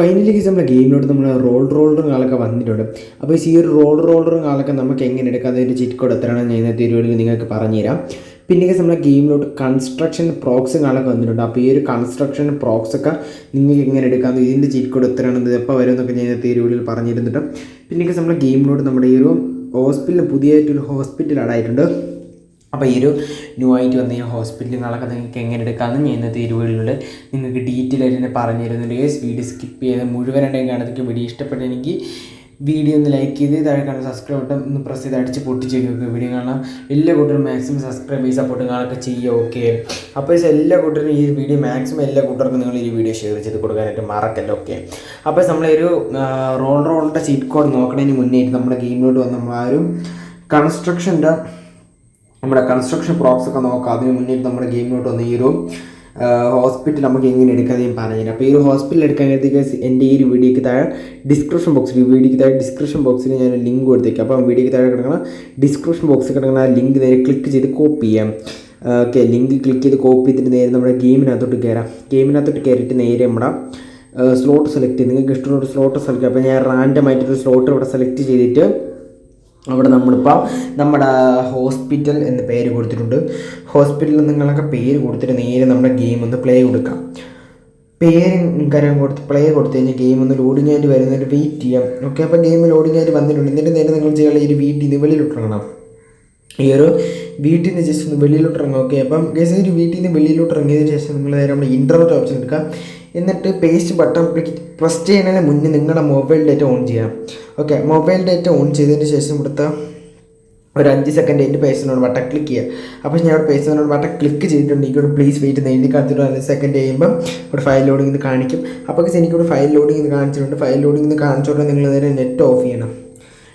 Finally നമ്മുടെ ഗെയിമിലോട്ട് നമ്മൾ role റോളറും കാലൊക്കെ വന്നിട്ടുണ്ട്. അപ്പോൾ ഈ ഒരു റോൾ റോളറും കാലൊക്കെ നമുക്ക് എങ്ങനെ എടുക്കാം? അതിന്റെ ചിറ്റ് കോഡ് എത്രയാണ്? ഞാൻ ഇന്നത്തെ വീഡിയോയിൽ നിങ്ങൾക്ക് പറഞ്ഞുതരാം. പിന്നെ നമ്മുടെ ഗെയിമിലോട്ട് കൺസ്ട്രക്ഷൻ പ്രോക്സും കാലൊക്കെ വന്നിട്ടുണ്ട്. അപ്പോൾ ഈ ഒരു കൺസ്ട്രക്ഷൻ പ്രോക്സ് ഒക്കെ നിങ്ങൾക്ക് എങ്ങനെ എടുക്കാം? ഇതിന്റെ ചീറ്റ് കോഡ് എത്രയാണെന്ന് എപ്പോൾ വരും എന്നൊക്കെ ഞാൻ ഇന്നത്തെ വീഡിയോയിൽ പറഞ്ഞിരുന്നുണ്ട് പിന്നെ നമ്മുടെ ഗെയിമിലോട്ട് നമ്മുടെ ഈ ഒരു ഹോസ്പിറ്റൽ പുതിയതായിട്ടൊരു ഹോസ്പിറ്റൽ ആഡായിട്ടുണ്ട് അപ്പോൾ ഈ ഒരു ന്യൂ ആയിട്ട് വന്ന ഈ ഹോസ്പിറ്റലുകളൊക്കെ നിങ്ങൾക്ക് എങ്ങനെ എടുക്കാമെന്ന് ഞാൻ ഇന്നത്തെ ഇരുവഴികളിൽ നിങ്ങൾക്ക് ഡീറ്റെയിൽ ആയിട്ട് തന്നെ പറഞ്ഞു തരുന്നുണ്ട്. വീഡിയോ സ്കിപ്പ് ചെയ്ത് മുഴുവനായിട്ടും കാണത്തേക്ക് വീഡിയോ ഇഷ്ടപ്പെട്ടെങ്കിൽ വീഡിയോ ഒന്ന് ലൈക്ക് ചെയ്ത് താഴെ കാണുന്ന സബ്സ്ക്രൈബ് ബട്ടൺ ഒന്ന് പ്രസ് ചെയ്ത് അടിച്ച് പൊട്ടിച്ച് നോക്കുക വീഡിയോ കാണാം. എല്ലാ കൂട്ടരും മാക്സിമം സബ്സ്ക്രൈബ് ചെയ്ത് സപ്പോർട്ട് കാണൊക്കെ ചെയ്യുക ഓക്കെ അപ്പോൾ എല്ലാ കൂട്ടരും ഈ വീഡിയോ മാക്സിമം എല്ലാ കൂട്ടർക്കും നിങ്ങൾ ഈ വീഡിയോ ഷെയർ ചെയ്ത് കൊടുക്കാനായിട്ട് മറക്കല്ല ഓക്കെ അപ്പോൾ നമ്മളൊരു റോൾ റോളിന്റെ ചീറ്റ് കോഡ് നോക്കണതിന് മുന്നേ നമ്മുടെ ഗെയിമിലോട്ട് വന്ന നമ്മൾ കൺസ്ട്രക്ഷന്റെ നമ്മുടെ കൺസ്ട്രക്ഷൻ പ്രോക്സ് ഒക്കെ നോക്കാം. അതിന് മുന്നേ നമ്മുടെ ഗെയിമിലോട്ട് വന്ന ഈ ഒരു ഹോസ്പിറ്റൽ നമുക്ക് എങ്ങനെ എടുക്കാം ഞാൻ പറഞ്ഞുതരാം. അപ്പോൾ ഈ ഒരു ഹോസ്പിറ്റൽ എടുക്കാൻ എടുക്കാനായിട്ട് എന്റെ ഈ ഒരു വീഡിയോയ്ക്ക് താഴെ ഡിസ്ക്രിപ്ഷൻ ബോക്സിൽ ഈ വീഡിയോക്ക് താഴെ ഡിസ്ക്രിപ്ഷൻ ബോക്സിൽ ഞാൻ ലിങ്ക് കൊടുത്തേക്കാം. അപ്പോൾ വീഡിയോക്ക് താഴെ കിടക്കുന്ന ഡിസ്ക്രിപ്ഷൻ ബോക്സിൽ കിടക്കുന്ന ആ ലിങ്ക് നേരെ ക്ലിക്ക് ചെയ്ത് കോപ്പി ചെയ്യാം. ഓക്കെ ലിങ്ക് ക്ലിക്ക് ചെയ്ത് കോപ്പി ചെയ്തിട്ട് നേരെ നമ്മുടെ ഗെയിമിനകത്തോട്ട് കയറാം. ഗെയിമിനകത്തോട്ട് കയറിയിട്ട് നേരെ നമ്മുടെ സ്ലോട്ട് സെലക്ട് ചെയ്ത് നിങ്ങൾക്ക് ഇഷ്ടമുള്ള ഒരു സ്ലോട്ട് സെലക്ട് അപ്പോൾ ഞാൻ റാൻഡം ആയിട്ടൊരു സ്ലോട്ട് ഇവിടെ സെലക്ട് ചെയ്തിട്ട് അവിടെ നമ്മളിപ്പോൾ നമ്മുടെ ഹോസ്പിറ്റൽ എന്ന് പേര് കൊടുത്തിട്ടുണ്ട്. ഹോസ്പിറ്റലിൽ നിങ്ങളൊക്കെ പേര് കൊടുത്തിട്ട് നേരെ നമ്മുടെ ഗെയിം ഒന്ന് പ്ലേ കൊടുക്കാം. പേര് കാര്യം കൊടുത്ത് പ്ലേ കൊടുത്തു കഴിഞ്ഞാൽ ഗെയിം ഒന്ന് ലോഡിംഗ് ആയിട്ട് വരുന്നതിന് വെയിറ്റ് ചെയ്യാം. ഓക്കെ അപ്പോൾ ഗെയിം ലോഡിംഗ് ആയിട്ട് വന്നിട്ടുണ്ട്. എന്നിട്ട് നേരെ നിങ്ങൾ ചെയ്യാനുള്ള ഈ ഒരു വീട്ടിൽ നിന്ന് വെളിയിലിട്ടിറങ്ങണം ഈ ഒരു വീട്ടിൽ നിന്ന് ജസ്റ്റ് ഒന്ന് വെളിയിലോട്ട് ഇറങ്ങും. ഓക്കെ അപ്പം ഗസ് ഒരു വീട്ടിൽ നിന്ന് വെളിയിലോട്ട് ഇറങ്ങിയതിന് ശേഷം നിങ്ങൾ നേരെ നമ്മുടെ ഇന്റർനെറ്റ് ഓപ്ഷൻ എടുക്കുക എന്നിട്ട് പേസ്റ്റ് ബട്ടൺ പ്രസ് ചെയ്യുന്നതിന് മുന്നേ നിങ്ങളുടെ മൊബൈൽ ഡേറ്റ ഓൺ ചെയ്യാം. ഓക്കെ മൊബൈൽ ഡേറ്റ ഓൺ ചെയ്തതിന് ശേഷം ഇവിടുത്തെ ഒരു അഞ്ച് സെക്കൻഡ് എന്റെ പേഴ്സണോട് വട്ടം ക്ലിക്ക് ചെയ്യുക അപ്പോൾ ഞാൻ പേഴ്സണോട് വട്ടം ക്ലിക്ക് ചെയ്തിട്ടുണ്ട്. എനിക്കൊരു പ്ലീസ് വെയിറ്റ് എന്ന് എഴുതി കാണിച്ചിട്ട് അഞ്ച് സെക്കൻഡ് ചെയ്യുമ്പോൾ ഇവിടെ ഫയൽ ലോഡിംഗ് എന്ന് കാണിക്കും. അപ്പോൾ എനിക്കിവിടെ ഫയൽ ലോഡിംഗ് എന്ന് കാണിച്ചിട്ടുണ്ട്. ഫയൽ ലോഡിംഗ് എന്ന് കാണിച്ചോണ്ട് നിങ്ങൾ നേരെ നെറ്റ് ഓഫ് ചെയ്യണം.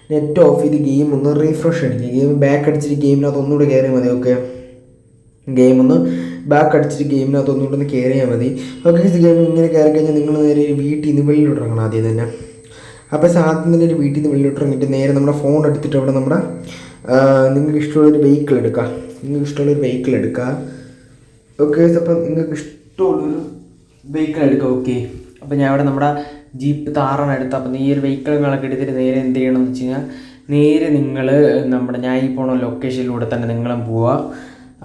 നെറ്റ് ഓഫ് ചെയ്ത് ഗെയിം ഒന്ന് റീഫ്രഷ് അടിക്കുക. ഗെയിം ബാക്ക് അടിച്ചിട്ട് ഗെയിമിനകത്ത് ഒന്നുകൂടെ കയറിയാൽ മതി ഓക്കെ ഗെയിം ഒന്ന് ബാക്ക് അടിച്ചിട്ട് ഗെയിമിനകത്ത് ഒന്നുകൂടെ ഒന്ന് കയറിയാൽ മതി. ഓക്കെ ഗെയിം ഇങ്ങനെ കയറി കഴിഞ്ഞാൽ നിങ്ങൾ നേരെ വീട്ടിൽ നിന്ന് വെളിയിലോട്ട് ഇറങ്ങണം ആദ്യം തന്നെ. അപ്പോൾ സാധനം തന്നെ ഒരു വീട്ടിൽ നിന്ന് വെളിയിലോട്ട് നേരെ നമ്മുടെ ഫോൺ എടുത്തിട്ട് അവിടെ നമ്മുടെ നിങ്ങൾക്ക് ഇഷ്ടമുള്ളൊരു വെഹിക്കിൾ എടുക്കുക നിങ്ങൾക്ക് ഇഷ്ടമുള്ളൊരു വെഹിക്കിൾ എടുക്കുക ഓക്കെ അപ്പം നിങ്ങൾക്ക് ഇഷ്ടമുള്ളൊരു വെഹിക്കിൾ എടുക്കുക ഓക്കെ അപ്പോൾ ഞാൻ അവിടെ നമ്മുടെ ജീപ്പ് താറാണ് എടുത്തത് അപ്പം ഈ ഒരു വെഹിക്കിളുകളൊക്കെ എടുത്തിട്ട് നേരെ എന്ത് ചെയ്യണമെന്ന് വെച്ച് കഴിഞ്ഞാൽ നേരെ നിങ്ങൾ നമ്മുടെ ഞാൻ ഈ പോണ ലൊക്കേഷനിലൂടെ തന്നെ നിങ്ങളും പോവുക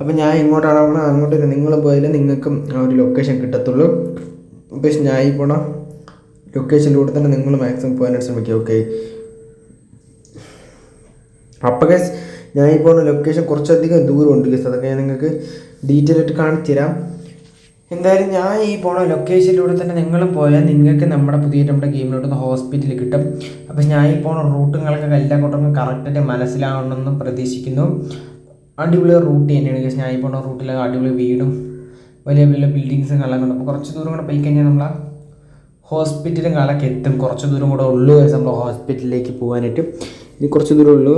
അപ്പോൾ ഞാൻ ഇങ്ങോട്ടാണ് പോകണം അങ്ങോട്ട് നിങ്ങൾ പോയാലേ നിങ്ങൾക്കും ആ ഒരു ലൊക്കേഷൻ കിട്ടത്തുള്ളൂ. പക്ഷേ ഞാൻ ഈ പോണ ലൊക്കേഷനിലൂടെ തന്നെ നിങ്ങൾ മാക്സിമം പോകാനായിട്ട് ശ്രമിക്കുക ഓക്കെ അപ്പോൾ ഗസ് ഞാൻ ഈ പോകുന്ന ലൊക്കേഷൻ കുറച്ചധികം ദൂരമുണ്ട് ഗസ് അതൊക്കെ ഞാൻ നിങ്ങൾക്ക് ഡീറ്റെയിൽ ആയിട്ട് കാണിച്ചു തരാം. എന്തായാലും ഞാൻ ഈ പോണ ലൊക്കേഷനിലൂടെ തന്നെ നിങ്ങൾ പോയാൽ നിങ്ങൾക്ക് നമ്മുടെ പുതിയ നമ്മുടെ ഗെയിമിലോട്ട് ഹോസ്പിറ്റലിൽ കിട്ടും. അപ്പോൾ ഞാൻ ഈ പോണ റൂട്ടുകളൊക്കെ എല്ലാ കൂട്ടർക്കും കറക്റ്റായിട്ട് മനസ്സിലാവണമെന്നും പ്രതീക്ഷിക്കുന്നു. അടിപൊളി റൂട്ട് തന്നെയാണ് ഗസ് ഞാൻ പോകുന്ന റൂട്ടിൽ അടിപൊളി വീടും വലിയ വലിയ ബിൽഡിങ്സും കളയുന്നുണ്ട് അപ്പോൾ കുറച്ച് ദൂരം കൂടെ പോയി കഴിഞ്ഞാൽ നമ്മൾ ഹോസ്പിറ്റലും കാലൊക്കെ എത്തും. കുറച്ച് ദൂരം കൂടെ ഉള്ളൂ ഗൈസ് നമ്മൾ ഹോസ്പിറ്റലിലേക്ക് പോകാനായിട്ട്. ഇനി കുറച്ച് ദൂരം ഉള്ളൂ.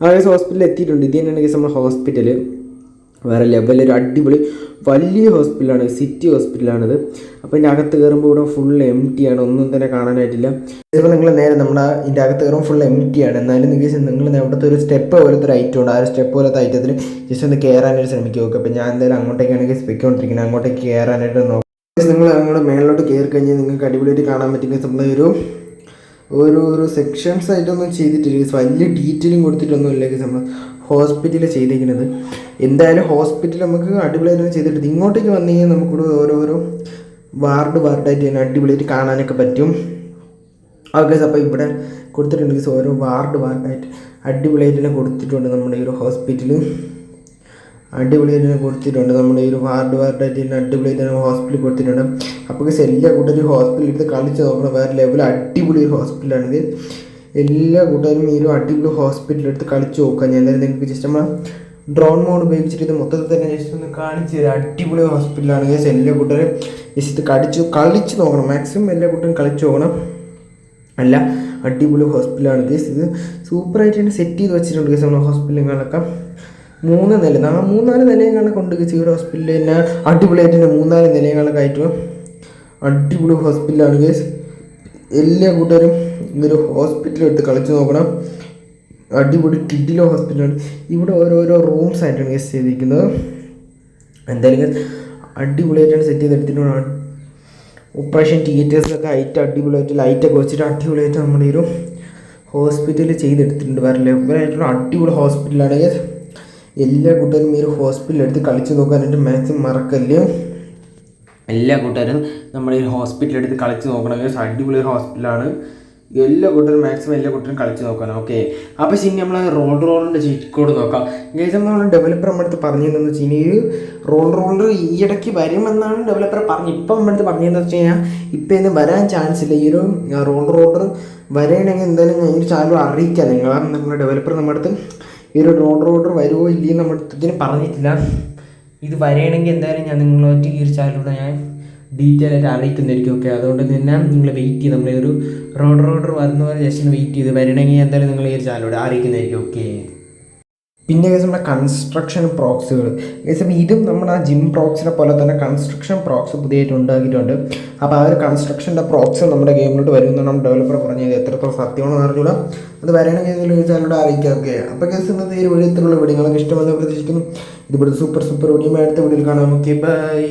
ആ ഗൈസ് ഹോസ്പിറ്റലിൽ എത്തിയിട്ടുണ്ട്. ഇത് തന്നെയാണ് ഗൈസ് നമ്മൾ ഹോസ്പിറ്റൽ വേറെ ഒരു അടിപൊളി വലിയ ഹോസ്പിറ്റലാണ് സിറ്റി ഹോസ്പിറ്റലാണിത് അപ്പോൾ ഇതിന്റെ അകത്ത് കയറുമ്പോൾ ഇവിടെ ഫുൾ എം ടി ആണ് ഒന്നും തന്നെ കാണാനായിട്ടില്ല. ചിലപ്പോൾ നിങ്ങൾ നേരെ നമ്മുടെ ഇതിന്റെ അകത്ത് കയറുമ്പോൾ ഫുൾ എം ടി ആണ്. എന്നാലും നിങ്ങൾക്ക് നിങ്ങൾ അവിടുത്തെ ഒരു സ്റ്റെപ്പ് പോലത്തെ ഒരു ഐറ്റം ഉണ്ട്. ആ ഒരു സ്റ്റെപ്പ് പോലത്തെ ഐറ്റത്തിൽ ജസ്റ്റ് ഒന്ന് കയറാനായിട്ട് ശ്രമിക്കുക ഓക്കെ അപ്പോൾ ഞാൻ എന്തായാലും അങ്ങോട്ടേക്കാണെങ്കിൽ സ്പെക്കൊണ്ടിരിക്കുന്നത് അങ്ങോട്ടേക്ക് കയറാനായിട്ട് നോക്കാം. നിങ്ങൾ അങ്ങോട്ട് മേളിലോട്ട് കയറി കഴിഞ്ഞാൽ നിങ്ങൾക്ക് അടിപൊളിയായിട്ട് കാണാൻ പറ്റുന്ന നമ്മൾ ഒരു ഒരു ഒരു സെക്ഷൻസ് ആയിട്ടൊന്നും ചെയ്തിട്ടില്ല. വലിയ ഡീറ്റെയിലും കൊടുത്തിട്ടൊന്നും ഇല്ലെങ്കിൽ നമ്മൾ ഹോസ്പിറ്റലിൽ ചെയ്തിരിക്കുന്നത് എന്തായാലും ഹോസ്പിറ്റൽ നമുക്ക് അടിപൊളിയായിട്ട് ചെയ്തിട്ട് ഇങ്ങോട്ടേക്ക് വന്നു കഴിഞ്ഞാൽ നമുക്കിവിടെ ഓരോരോ വാർഡ് വാർഡായിട്ട് തന്നെ അടിപൊളിയായിട്ട് കാണാനൊക്കെ പറ്റും. ഓക്കെ അപ്പോൾ ഇവിടെ കൊടുത്തിട്ടുണ്ട് ഓരോ വാർഡ് വാർഡായിട്ട് അടിപൊളിയായിട്ട് തന്നെ കൊടുത്തിട്ടുണ്ട് നമ്മുടെ ഈ ഒരു ഹോസ്പിറ്റലിൽ അടിപൊളിയായിട്ട് തന്നെ കൊടുത്തിട്ടുണ്ട് നമ്മുടെ ഈ ഒരു വാർഡ് വാർഡായിട്ട് തന്നെ അടിപൊളിയായിട്ട് തന്നെ ഹോസ്പിറ്റൽ കൊടുത്തിട്ടുണ്ട്. അപ്പോൾ എല്ലാ കൂട്ടരും ഹോസ്പിറ്റലിൽ എടുത്ത് കളിച്ച് നോക്കണം വേറെ ലെവൽ അടിപൊളി ഒരു ഹോസ്പിറ്റലാണിത് എല്ലാ കൂട്ടരും ഈ ഒരു അടിപൊളി ഹോസ്പിറ്റലിൽ എടുത്ത് കളിച്ച് നോക്കുക. ഞാൻ എന്തായാലും നിങ്ങൾക്ക് ജസ്റ്റ് നമ്മൾ ഡ്രോൺ മോഡ് ഉപയോഗിച്ചിട്ട് ഇത് മൊത്തത്തിൽ തന്നെ ജസ്റ്റ് ഒന്ന് കാണിച്ച് തരാം. അടിപൊളി ഹോസ്പിറ്റലാണ് ഗൈസ് എല്ലാ കൂട്ടരും ജസ്റ്റ് ഇത് കളിച്ച് കളിച്ച് നോക്കണം. മാക്സിമം എല്ലാ കൂട്ടരും കളിച്ച് നോക്കണം. അല്ല അടിപൊളി ഹോസ്പിറ്റലാണ് ഗൈസ് ഇത് സൂപ്പറായിട്ട് തന്നെ സെറ്റ് ചെയ്ത് വെച്ചിട്ടുണ്ട്. ഗൈസ് നമ്മുടെ ഹോസ്പിറ്റലുകളൊക്കെ മൂന്ന് നില. ആ മൂന്നാൽ നിലയങ്ങളെ കൊണ്ട് ചീട് ഹോസ്പിറ്റലിൽ തന്നെ അടിപൊളിയായിട്ട് തന്നെ മൂന്നാൽ നിലയങ്ങളൊക്കെ ആയിട്ട്. അടിപൊളി ഹോസ്പിറ്റലാണ് ഗൈസ് എല്ലാ കൂട്ടരും ഇതൊരു ഹോസ്പിറ്റലെടുത്ത് കളിച്ച് നോക്കണം. അടിപൊളി കിഡിലോ ഹോസ്പിറ്റലാണ്. ഇവിടെ ഓരോരോ റൂംസ് ആയിട്ടാണ് ഗസ്റ്റ് ചെയ്തിരിക്കുന്നത്. എന്തായാലും അടിപൊളിയായിട്ടാണ് സെറ്റ് ചെയ്തെടുത്തിട്ടുണ്ട് ഓപ്പറേഷൻ തിയേറ്റേഴ്സിലൊക്കെ ഹൈറ്റ് അടിപൊളിയായിട്ട് ലൈറ്റൊക്കെ വെച്ചിട്ട് അടിപൊളിയായിട്ട് നമ്മുടെ ഒരു ഹോസ്പിറ്റലിൽ ചെയ്തെടുത്തിട്ടുണ്ട് വേറെ ലെവലായിട്ടുള്ള അടിപൊളി ഹോസ്പിറ്റലാണ് എല്ലാ കൂട്ടുകാരും ഈ ഒരു ഹോസ്പിറ്റലിൽ എടുത്ത് കളിച്ച് നോക്കാനായിട്ട് മാക്സിമം മറക്കല്ലേ. എല്ലാ കൂട്ടുകാരും നമ്മുടെ ഈ ഹോസ്പിറ്റലിൽ എടുത്ത് കളിച്ച് നോക്കണം guys. അടിപൊളി ഹോസ്പിറ്റലാണ് എല്ലാ കൂട്ടരും മാക്സിമം എല്ലാ കൂട്ടരും കളിച്ച് നോക്കണം ഓക്കെ അപ്പോൾ ശരി നമ്മൾ റോൾ റോളിന്റെ ചീറ്റ് കോഡ് നോക്കാം. ഗൈസ് നമ്മൾ ഡെവലപ്പർ നമ്മുടെ അടുത്ത് പറഞ്ഞതെന്ന് വെച്ച് കഴിഞ്ഞാൽ ഈ റോൾ റോളർ ഈ ഇടയ്ക്ക് വരുമെന്നാണ് ഡെവലപ്പർ പറഞ്ഞു ഇപ്പം നമ്മുടെ അടുത്ത് പറഞ്ഞതെന്ന് വെച്ച് കഴിഞ്ഞാൽ ഇപ്പം ഇന്ന് വരാൻ ചാൻസ് ഇല്ല. ഈ ഒരു റോൾ റോളർ വരണമെങ്കിൽ എന്തായാലും ഞാൻ ഒരു ചാനൽ അറിയിക്കാം നിങ്ങൾ നമ്മുടെ ഡെവലപ്പർ നമ്മുടെ അടുത്ത് ഈ ഒരു റോൾ റോളർ വരുമോ ഇല്ലയോ നമ്മുടെ അടുത്തിന് പറഞ്ഞിട്ടില്ല. ഇത് വരണമെങ്കിൽ എന്തായാലും ഞാൻ നിങ്ങളായിട്ട് ഈ ഒരു ചാനലിലൂടെ ഞാൻ ഡീറ്റെയിൽ ആയിട്ട് അറിയിക്കുന്നതായിരിക്കും ഓക്കെ അതുകൊണ്ട് തന്നെ നിങ്ങൾ വെയിറ്റ് ചെയ്ത് നമ്മൾ ഒരു റോഡ് റോഡർ വരുന്നവരെ ജസ്റ്റ് വെയിറ്റ് ചെയ്ത് വരണമെങ്കിൽ എന്തായാലും നിങ്ങൾ ഈ ഒരു ചാനലോട് അറിയിക്കുന്നതായിരിക്കും ഓക്കെ പിന്നെ കേസ് നമ്മുടെ കൺസ്ട്രക്ഷൻ പ്രോക്സുകൾ കേസ് ഇതും നമ്മുടെ ആ ജിം പ്രോക്സിനെ പോലെ തന്നെ കൺസ്ട്രക്ഷൻ പ്രോക്സ് പുതിയതായിട്ട് ഉണ്ടാക്കിയിട്ടുണ്ട്. അപ്പോൾ ആ ഒരു കൺസ്ട്രക്ഷന്റെ പ്രോക്സ് നമ്മുടെ ഗെയിമിലോട്ട് വരുമെന്നാണ് നമ്മുടെ ഡെവലപ്പർ പറഞ്ഞത്. എത്രത്തോളം സത്യമാണെന്ന് അറിഞ്ഞൂടാ അത് വരണമെങ്കിൽ ഈ ചാനലോട് അറിയിക്കാം. ഓക്കെ അപ്പോൾ കേസ് ഇന്നത്തെ ഈ ഒരു വീഡിയോ ഇത്രയുള്ള വീഡിയോ നിങ്ങൾക്ക് ഇഷ്ടമെന്ന് പ്രതീക്ഷിക്കുന്നു. ഇതുപോലെ സൂപ്പർ സൂപ്പർ വീഡിയോ അടുത്ത വീഡിയോയിൽ കാണാം. Okay bye